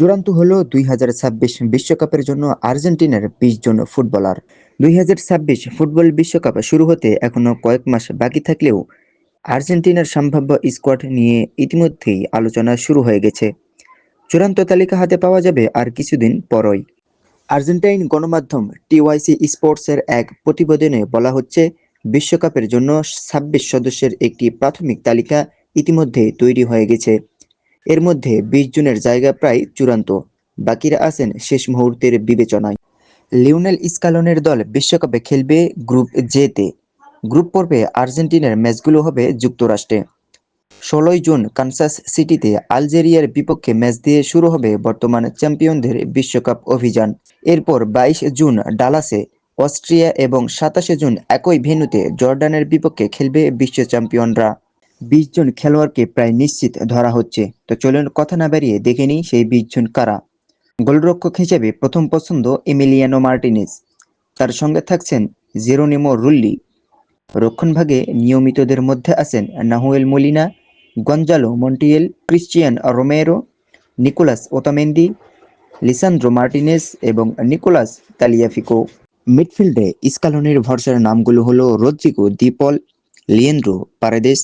চূড়ান্ত হলো দুই বিশ্বকাপের জন্য আর্জেন্টিনার বিশ জন ফুটবলার। দুই হাজার ছাব্বিশ ফুটবল বিশ্বকাপ শুরু হতে এখনও কয়েক মাস বাকি থাকলেও আর্জেন্টিনার সম্ভাব্য স্কোয়াড নিয়ে ইতিমধ্যেই আলোচনা শুরু হয়ে গেছে। চূড়ান্ত তালিকা হাতে পাওয়া যাবে আর কিছুদিন পরই। আর্জেন্টাইন গণমাধ্যম টিওয়াইসি স্পোর্টসের এক প্রতিবেদনে বলা হচ্ছে, বিশ্বকাপের জন্য ছাব্বিশ সদস্যের একটি প্রাথমিক তালিকা ইতিমধ্যে তৈরি হয়ে গেছে। এর মধ্যে বিশ জনের জায়গা প্রায় চূড়ান্ত। বাকিরা আছেন শেষ মুহূর্তের বিবেচনায়। লিওনেল স্কালনের দল বিশ্বকাপে খেলবে গ্রুপ জেতে। গ্রুপ পর্বে আর্জেন্টিনার ম্যাচগুলো হবে যুক্তরাষ্ট্রে। ষোলোই জুন কানসাস সিটিতে আলজেরিয়ার বিপক্ষে ম্যাচ দিয়ে শুরু হবে বর্তমান চ্যাম্পিয়নদের বিশ্বকাপ অভিযান। এরপর বাইশ জুন ডালাসে, অস্ট্রিয়া এবং সাতাশে জুন একই ভেন্যুতে জর্ডানের বিপক্ষে খেলবে বিশ্ব চ্যাম্পিয়নরা। বিশ জন খেলোয়াড়কে প্রায় নিশ্চিত ধরা হচ্ছে। তো চলুন কথা না বেরিয়ে দেখে নিই সেই বিশ জন কারা। গোলরক্ষক হিসেবে প্রথম পছন্দ এমিলিয়ানো মার্টিনেজ। তার সঙ্গে থাকছেন জেরোনিমো রুল্লি। রক্ষণভাগে নিয়মিতদের মধ্যে আছেন Nahuel Molina, Gonzalo Montiel, Cristian Romero, Nicolas Otamendi Lisandro Martinez এবং নিকোলাস তালিয়াফিকো মিডফিল্ডে স্কালনের ভরসার নামগুলো হলো Rodrigo De Paul Leandro Paredes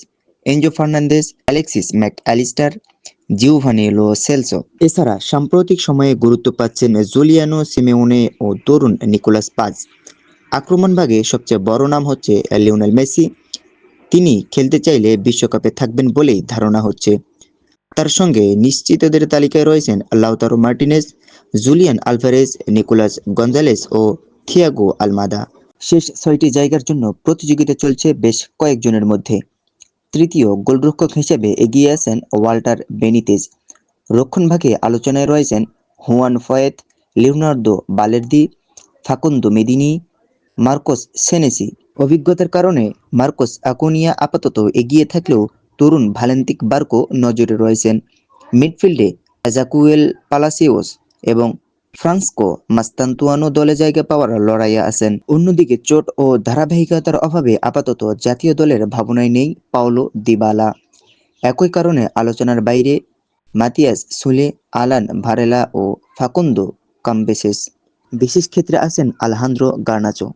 Enzo Fernandez Alexis Mac Allister Giovani Lo Celso. এছাড়া সাম্প্রতিক সময়ে গুরুত্ব পাচ্ছেন জুলিয়ানো সিমেউনে ও তরুণ নিকোলাস পাজ। আক্রমণভাগে সবচেয়ে বড় নাম হচ্ছে লিওনেল মেসি। তিনি খেলতে চাইলে বিশ্বকাপে থাকবেন বলেই ধারণা হচ্ছে। তার সঙ্গে নিশ্চিতদের তালিকায় রয়েছেন Lautaro Martinez, Julian Alvarez, Nicolas Gonzalez ও থিয়াগো আলমাদা। শেষ ছয়টি জায়গার জন্য প্রতিযোগিতা চলছে বেশ কয়েকজনের মধ্যে। তৃতীয় গোলরক্ষক হিসেবে এগিয়ে আছেন ওয়াল্টার বেনিতেজ। রক্ষণভাগে আলোচনায় রয়েছেন Juan Foyth, Leonardo Balerdi Facundo Medina, Marcos Senesi. অভিজ্ঞতার কারণে মার্কোস আকুনিয়া আপাতত এগিয়ে থাকলেও তরুণ ভালেন্তিক বার্কো নজরে রয়েছেন। মিডফিল্ডে অ্যাজাকুয়েল পালাসিওস এবং ফ্রান্সকো মাস্তান্তুয়ানো দলে জায়গা পাওয়ার লড়াইয়ে আছেন। অন্যদিকে চোট ও ধারাবাহিকতার অভাবে আপাতত জাতীয় দলের ভাবনায় নেই পাওলো দিবালা। একই কারণে আলোচনার বাইরে মাতিয়াস, সুলে, আলান, ভারেলা ও ফাকুন্দো কাম্বেসেস। বিশেষ ক্ষেত্রে আছেন আলহান্দ্রো গার্নাচো।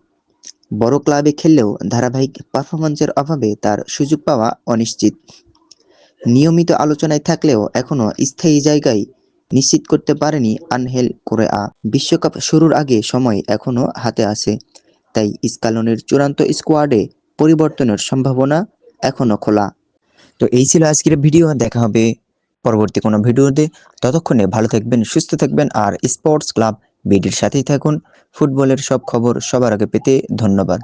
বড় ক্লাবে খেললেও ধারাবাহিক পারফরমেন্সের অভাবে তার সুযোগ পাওয়া অনিশ্চিত। নিয়মিত আলোচনায় থাকলেও এখনও স্থায়ী জায়গায় নিশ্চিত করতে পারেনি আনহেল কোরেয়া। বিশ্বকাপ শুরুর আগে সময় এখনও হাতে আছে। তাই স্কালনের চূড়ান্ত স্কোয়াডে পরিবর্তনের সম্ভাবনা এখনও খোলা। তো এই ছিল আজকের ভিডিও। দেখা হবে পরবর্তী কোনো ভিডিওতে। ততক্ষণে ভালো থাকবেন, সুস্থ থাকবেন আর স্পোর্টস ক্লাব বিডির সাথেই থাকুন। ফুটবলের সব খবর সবার আগে পেতে ধন্যবাদ।